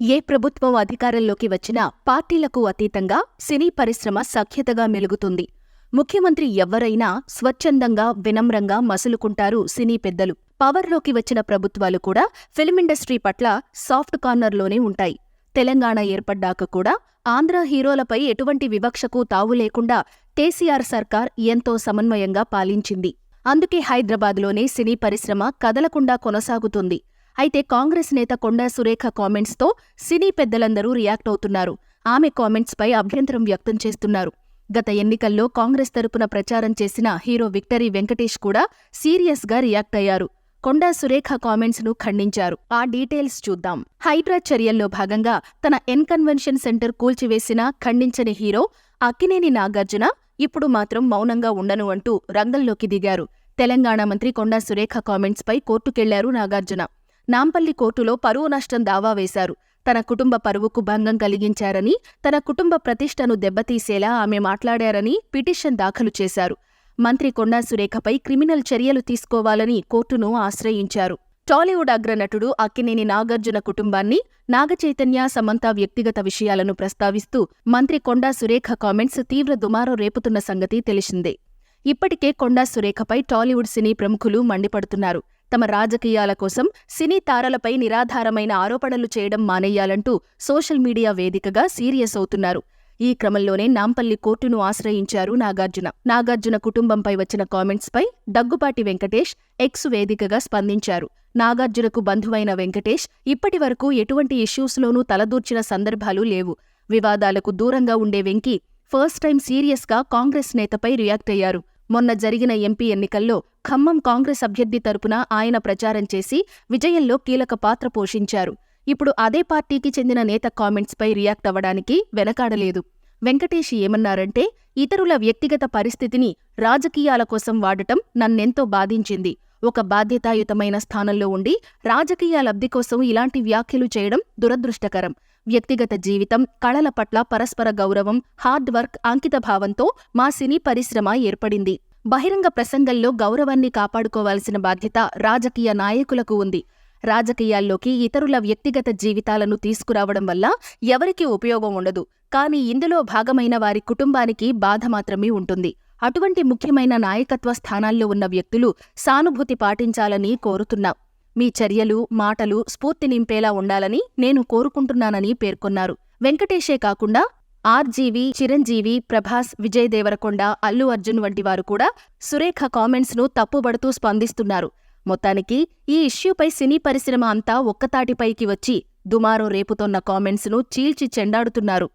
ఏ ప్రభుత్వం అధికారంలోకి వచ్చినా పార్టీలకు అతీతంగా సినీ పరిశ్రమ సఖ్యతగా మెలుగుతుంది. ముఖ్యమంత్రి ఎవ్వరైనా స్వచ్ఛందంగా వినమ్రంగా మసులుకుంటారు సినీ పెద్దలు. పవర్లోకి వచ్చిన ప్రభుత్వాలు కూడా ఫిల్మిండస్ట్రీ పట్ల సాఫ్ట్ కార్నర్లోనే ఉంటాయి. తెలంగాణ ఏర్పడ్డాక కూడా ఆంధ్ర హీరోలపై ఎటువంటి వివక్షకు తావు లేకుండా కేసీఆర్ సర్కార్ ఎంతో సమన్వయంగా పాలించింది. అందుకే హైదరాబాద్లోనే సినీ పరిశ్రమ కదలకుండా కొనసాగుతుంది. అయితే కాంగ్రెస్ నేత కొండా సురేఖ కామెంట్స్తో సినీ పెద్దలందరూ రియాక్ట్ అవుతున్నారు. ఆమె కామెంట్స్పై అభ్యంతరం వ్యక్తం చేస్తున్నారు. గత ఎన్నికల్లో కాంగ్రెస్ తరపున ప్రచారం చేసిన హీరో విక్టరీ వెంకటేష్ కూడా సీరియస్గా రియాక్ట్ అయ్యారు. కొండా సురేఖ కామెంట్స్ను ఖండించారు. ఆ డీటెయిల్స్ చూద్దాం. హైడ్రా చర్యల్లో భాగంగా తన ఎన్ కన్వెన్షన్ సెంటర్ కూల్చివేసిన ఖండించని హీరో అక్కినేని నాగార్జున ఇప్పుడు మాత్రం మౌనంగా ఉండను అంటూ రంగంలోకి దిగారు. తెలంగాణ మంత్రి కొండా సురేఖ కామెంట్స్పై కోర్టుకెళ్ళారు నాగార్జున. నాంపల్లి కోర్టులో పరువు నష్టం దావా వేశారు. తన కుటుంబ పరువుకు భంగం కలిగించారని తన కుటుంబ ప్రతిష్టను దెబ్బతీసేలా ఆమె మాట్లాడారని పిటిషన్ దాఖలు చేశారు. మంత్రి కొండా సురేఖపై క్రిమినల్ చర్యలు తీసుకోవాలని కోర్టును ఆశ్రయించారు. టాలీవుడ్ అగ్రనటుడు అక్కినేని నాగార్జున కుటుంబాన్ని నాగచైతన్య సమంత వ్యక్తిగత విషయాలను ప్రస్తావిస్తూ మంత్రి కొండా సురేఖ కామెంట్స్ తీవ్ర దుమారం రేపుతున్న సంగతి తెలిసిందే. ఇప్పటికే కొండా సురేఖపై టాలీవుడ్ సినీ ప్రముఖులు మండిపడుతున్నారు. తమ రాజకీయాల కోసం సినీ తారలపై నిరాధారమైన ఆరోపణలు చేయడం మానేయాలంటూ సోషల్ మీడియా వేదికగా సీరియస్ అవుతున్నారు. ఈ క్రమంలోనే నాంపల్లి కోర్టును ఆశ్రయించారు నాగార్జున. నాగార్జున కుటుంబంపై వచ్చిన కామెంట్స్పై దగ్గుపాటి వెంకటేష్ ఎక్స్ వేదికగా స్పందించారు. నాగార్జునకు బంధువైన వెంకటేష్ ఇప్పటి వరకు ఎటువంటి ఇష్యూస్లోనూ తలదూర్చిన సందర్భాలు లేవు. వివాదాలకు దూరంగా ఉండే వెంకీ ఫస్ట్ టైం సీరియస్గా కాంగ్రెస్ నేతపై రియాక్ట్ అయ్యారు. మొన్న జరిగిన ఎంపీ ఎన్నికల్లో ఖమ్మం కాంగ్రెస్ అభ్యర్థి తరపున ఆయన ప్రచారం చేసి విజయంలో కీలక పాత్ర పోషించారు. ఇప్పుడు అదే పార్టీకి చెందిన నేత కామెంట్స్పై రియాక్ట్ అవ్వడానికి వెనకాడలేదు. వెంకటేష్ ఏమన్నారంటే ఇతరుల వ్యక్తిగత పరిస్థితిని రాజకీయాల కోసం వాడటం నన్నెంతో బాధించింది. ఒక బాధ్యతాయుతమైన స్థానంలో ఉండి రాజకీయ లబ్ధి కోసం ఇలాంటి వ్యాఖ్యలు చేయడం దురదృష్టకరం. వ్యక్తిగత జీవితం కళల పట్ల పరస్పర గౌరవం హార్డ్ వర్క్ అంకితభావంతో మా సినీ పరిశ్రమ ఏర్పడింది. బహిరంగ ప్రసంగంలో గౌరవాన్ని కాపాడుకోవాల్సిన బాధ్యత రాజకీయ నాయకులకు ఉంది. రాజకీయాల్లోకి ఇతరుల వ్యక్తిగత జీవితాలను తీసుకురావడం వల్ల ఎవరికీ ఉపయోగం ఉండదు. కానీ ఇందులో భాగమైన వారి కుటుంబానికి బాధ మాత్రమే ఉంటుంది. అటువంటి ముఖ్యమైన నాయకత్వ స్థానాల్లో ఉన్న వ్యక్తులు సానుభూతి పాటించాలని కోరుతున్నా. మీ చర్యలు మాటలు స్ఫూర్తి నింపేలా ఉండాలని నేను కోరుకుంటున్నానని పేర్కొన్నారు. వెంకటేషే కాకుండా ఆర్జీవి చిరంజీవి ప్రభాస్ విజయ్ దేవరకొండ అల్లు అర్జున్ వంటి వారు కూడా సురేఖ కామెంట్స్ను తప్పుబడుతూ స్పందిస్తున్నారు. మొత్తానికి ఈ ఇష్యూపై సినీ పరిశ్రమ అంతా ఒక్కతాటిపైకి వచ్చి దుమారం రేపుతోన్న కామెంట్స్ను చీల్చి చెండాడుతున్నారు.